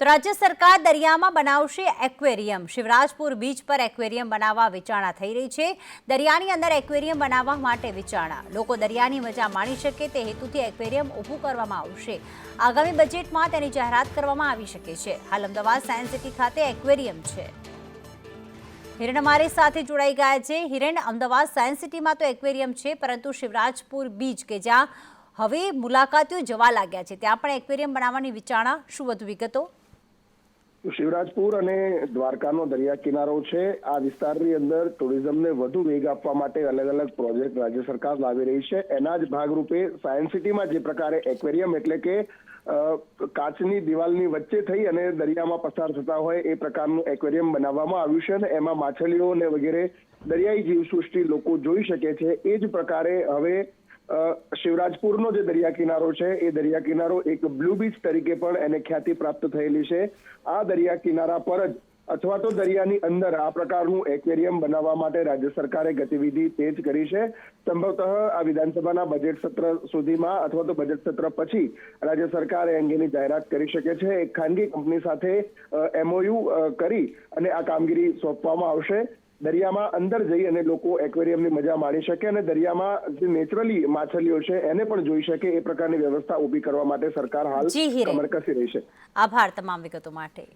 તો રાજ્ય સરકાર દરિયામાં બનાવશે એક્વેરિયમ. શિવરાજપુર બીચ પર એક્વેરિયમ બનાવવા વિચારણા થઈ રહી છે. દરિયાની અંદર એક્વેરિયમ બનાવવા માટે વિચારણા. લોકો દરિયાની મજા માણી શકે તે હેતુથી એક્વેરિયમ ઊભું કરવામાં આવશે. આગામી બજેટમાં તેની જાહેરાત કરવામાં આવી શકે છે. હાલ અમદાવાદ સાયન્સ સિટી ખાતે એક્વેરિયમ છે. હિરણ અમારી સાથે જોડાઈ ગયા છે. હિરણ, અમદાવાદ સાયન્સ સિટીમાં તો એક્વેરિયમ છે, પરંતુ શિવરાજપુર બીચ કે જ્યાં હવે મુલાકાતીઓ જવા લાગ્યા છે, ત્યાં પણ એક્વેરિયમ બનાવવાની વિચારણા શું વધુ વિગતો? શિવરાજપુર અને દ્વારકાનો દરિયા કિનારો છે. આ વિસ્તારની અંદર ટુરિઝમને વધુ વેગ આપવા માટે અલગ અલગ પ્રોજેક્ટ રાજ્ય સરકાર લાવી રહી છે. એના જ ભાગરૂપે સાયન્સ સિટીમાં જે પ્રકારે એક્વેરિયમ એટલે કે કાચની દિવાલની વચ્ચે થઈ અને દરિયામાં પસાર થતા હોય એ પ્રકારનું એક્વેરિયમ બનાવવામાં આવ્યું છે અને એમાં માછલીઓ ને વગેરે દરિયાઈ જીવસૃષ્ટિ લોકો જોઈ શકે છે. એ જ પ્રકારે હવે શિવરાજપુરનો જે દરિયા કિનારો છે, એ દરિયા કિનારો એક બ્લુ બીચ તરીકે પણ એને ખ્યાતિ પ્રાપ્ત થયેલી છે. આ દરિયા કિનારા પર જ, અથવા તો દરિયાની અંદર આ પ્રકારનું એક્વેરિયમ બનાવવા માટે રાજ્ય સરકારે ગતિવિધિ તેજ કરી છે. સંભવતઃ આ વિધાનસભાના બજેટ સત્ર સુધીમાં અથવા તો બજેટ સત્ર પછી રાજ્ય સરકાર એ અંગેની જાહેરાત કરી શકે છે. એક ખાનગી કંપની સાથે એમઓયુ કરી અને આ કામગીરી સોંપવામાં આવશે. દરિયામાં અંદર જઈ અને લોકો એક્વેરિયમની મજા માણી શકે અને દરિયામાં જે નેચરલી માછલીઓ છે એને પણ જોઈ શકે એ પ્રકારની વ્યવસ્થા ઊભી કરવા માટે સરકાર હાલ. કમર કસી રહી છે આભાર તમામ વિગતો માટે